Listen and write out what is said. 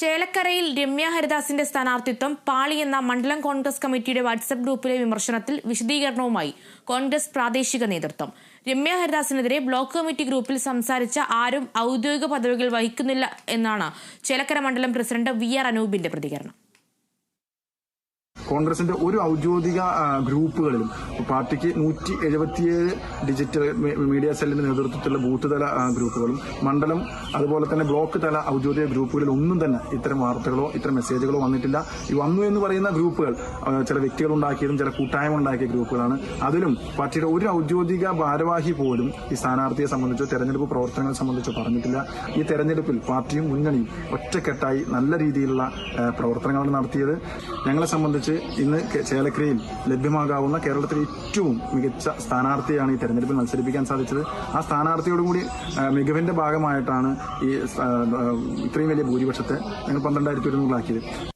ചേലക്കരയിൽ രമ്യ ഹരിദാസിന്റെ സ്ഥാനാർത്ഥിത്വം പാളി എന്ന മണ്ഡലം കോൺഗ്രസ് കമ്മിറ്റിയുടെ വാട്സപ്പ് ഗ്രൂപ്പിലെ വിമർശനത്തിൽ വിശദീകരണവുമായി കോൺഗ്രസ് പ്രാദേശിക നേതൃത്വം. രമ്യ ഹരിദാസിനെതിരെ ബ്ലോക്ക് കമ്മിറ്റി ഗ്രൂപ്പിൽ സംസാരിച്ച ആരും ഔദ്യോഗിക പദവികൾ വഹിക്കുന്നില്ല എന്നാണ് ചേലക്കര മണ്ഡലം പ്രസിഡന്റ് വി ആർ അനൂപിന്റെ പ്രതികരണം. കോൺഗ്രസിന്റെ ഒരു ഔദ്യോഗിക ഗ്രൂപ്പുകളിലും പാർട്ടിക്ക് നൂറ്റി എഴുപത്തിയേഴ് ഡിജിറ്റൽ മീഡിയ സെല്ലിന്റെ നേതൃത്വത്തിലുള്ള ബൂത്ത് തല ഗ്രൂപ്പുകളും മണ്ഡലം അതുപോലെ തന്നെ ബ്ലോക്ക് തല ഔദ്യോഗിക ഗ്രൂപ്പുകളിൽ ഒന്നും തന്നെ ഇത്തരം വാർത്തകളോ ഇത്തരം മെസ്സേജുകളോ വന്നിട്ടില്ല. ഈ വന്നു എന്ന് പറയുന്ന ഗ്രൂപ്പുകൾ ചില വ്യക്തികൾ ഉണ്ടാക്കിയതും ചില കൂട്ടായ്മ ഉണ്ടാക്കിയ ഗ്രൂപ്പുകളാണ്. അതിലും പാർട്ടിയുടെ ഒരു ഔദ്യോഗിക ഭാരവാഹി പോലും ഈ സ്ഥാനാർത്ഥിയെ സംബന്ധിച്ചോ തെരഞ്ഞെടുപ്പ് പ്രവർത്തനങ്ങളെ സംബന്ധിച്ചോ പറഞ്ഞിട്ടില്ല. ഈ തെരഞ്ഞെടുപ്പിൽ പാർട്ടിയും മുന്നണിയും ഒറ്റക്കെട്ടായി നല്ല രീതിയിലുള്ള പ്രവർത്തനങ്ങളാണ് നടത്തിയത്. ഞങ്ങളെ സംബന്ധിച്ച് ഇന്ന് ചേലക്കരയിൽ ലഭ്യമാകാവുന്ന കേരളത്തിലെ ഏറ്റവും മികച്ച സ്ഥാനാർത്ഥിയാണ് ഈ തെരഞ്ഞെടുപ്പിൽ മത്സരിപ്പിക്കാൻ സാധിച്ചത്. ആ സ്ഥാനാർത്ഥിയോടുകൂടി മികവിന്റെ ഭാഗമായിട്ടാണ് ഈ ഇത്രയും വലിയ ഭൂരിപക്ഷത്തെ ഞങ്ങൾ പന്ത്രണ്ടായിരത്തി ഒരുന്നൂറാക്കിയത്